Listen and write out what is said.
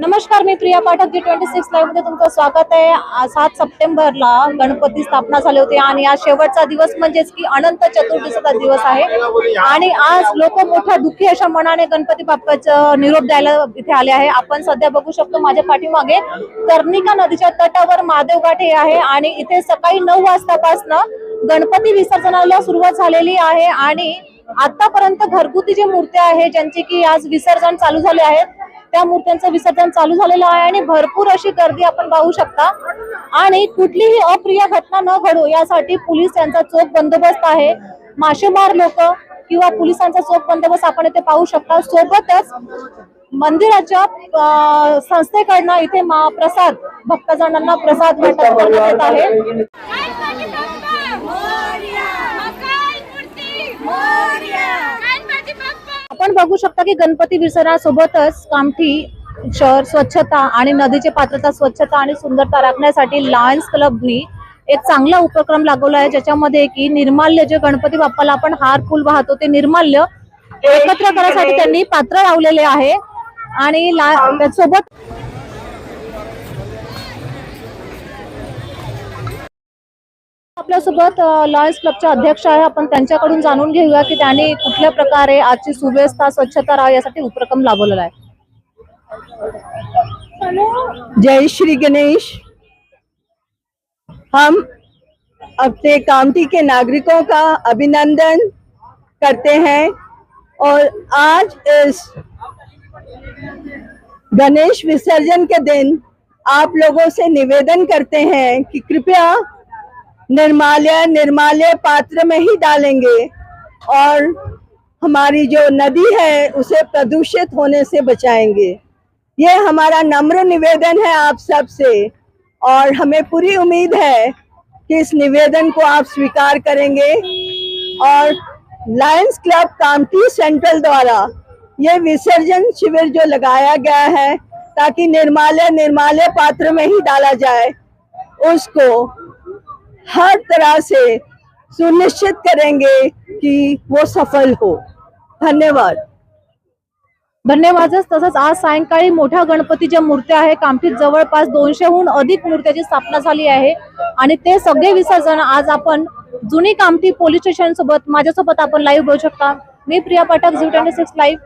नमस्कार मी Priya Pathak Zee twenty six लाईव्हमध्ये तुमचं स्वागत आहे. सात सप्टेंबरला गणपती स्थापना झाली होती आणि आज शेवटचा दिवस म्हणजेच की अनंत चतुर्दशीचा दिवस आहे. आणि आज लोक मोठ्या दुःखी अशा मनाने गणपती बाप्पाचं निरोप द्यायला इथे आले आहे. आपण सध्या बघू शकतो माझ्या पाठीमागे कर्णिका नदीच्या तटावर महादेव घाट हे आहे आणि इथे सकाळी नऊ वाजतापासनं गणपती विसर्जनाला सुरुवात झालेली आहे. आणि आतापर्यंत घरगुती जे मूर्त्या आहे ज्यांचे की आज विसर्जन चालू झाले आहेत त्या मूर्त्यांचं विसर्जन चालू झालेलं आहे आणि भरपूर अशी गर्दी आपण पाहू शकता. आणि कुठलीही अप्रिय घटना न घडो यासाठी पोलीस यांचा चोख बंदोबस्त आहे. मासेमार लोक किंवा पोलिसांचा चोख बंदोबस्त आपण इथे पाहू शकता. सोबतच मंदिराच्या संस्थेकडनं इथे महाप्रसाद प्रसाद भक्तजनांना प्रसाद वाटप करण्यात येत आहे. आपण बघू शकता की गणपती विसर्जनासोबतच कामठी शहर स्वच्छता आणि नदीची पात्रता स्वच्छता आणि सुंदरता राखण्यासाठी लायन्स क्लबनी एक चांगला उपक्रम लागवला आहे ज्याच्यामध्ये की निर्माल्य जे गणपती बाप्पाला आपण हार फुल वाहतो ते निर्माल्य एकत्र करण्यासाठी त्यांनी पात्र लावलेले आहे. आणि ला- आपल्यासोबत अ, लॉयन्स क्लबचे अध्यक्ष आहे. आपण त्यांच्याकडून जाणून घेऊया की त्यांनी कुठल्या प्रकारे आजची सुव्यवस्था स्वच्छता राहा यासाठी उपक्रम राबवलेला आहे. जय श्री गणेश. हम अपने काउंटी के नागरिकों का अभिनंदन करते हैं और आज इस गणेश विसर्जन के दिन आप लोगों से निवेदन करते हैं कि कृपया निर्माल्य निर्माल्य पात्र में ही डालेंगे। और हमारी जो नदी है, उसे प्रदूषित होने से बचाएँगे। ये हमारा नम्र निवेदन है आप सबसे। और हमें पूरी उम्मीद है कि इस निवेदन को आप स्वीकार करेंगे। और लायंस क्लब कामटी सेंट्रल द्वारा ये विसर्जन शिविर जो लगाया गया है, ताकि निर्माल्य निर्माल्य पात्र में ही डाला जाए, उसको हर तरह से सुनिश्चित करेंगे कि वो सफल हो। धन्यवाद। धन्यवाद तसंच आज सायंकाळी मोठ्या गणपतीच्या मूर्त्या आहे कामठीत जवळपास दोनशेहून अधिक मूर्त्याची स्थापना झाली आहे. आणि ते सगळे विसर्जन आज आपण जुनी कामठी पोलीस स्टेशन सोबत माझ्यासोबत आपण लाईव्ह बघू शकता. मी Priya Pathak Zee twenty six live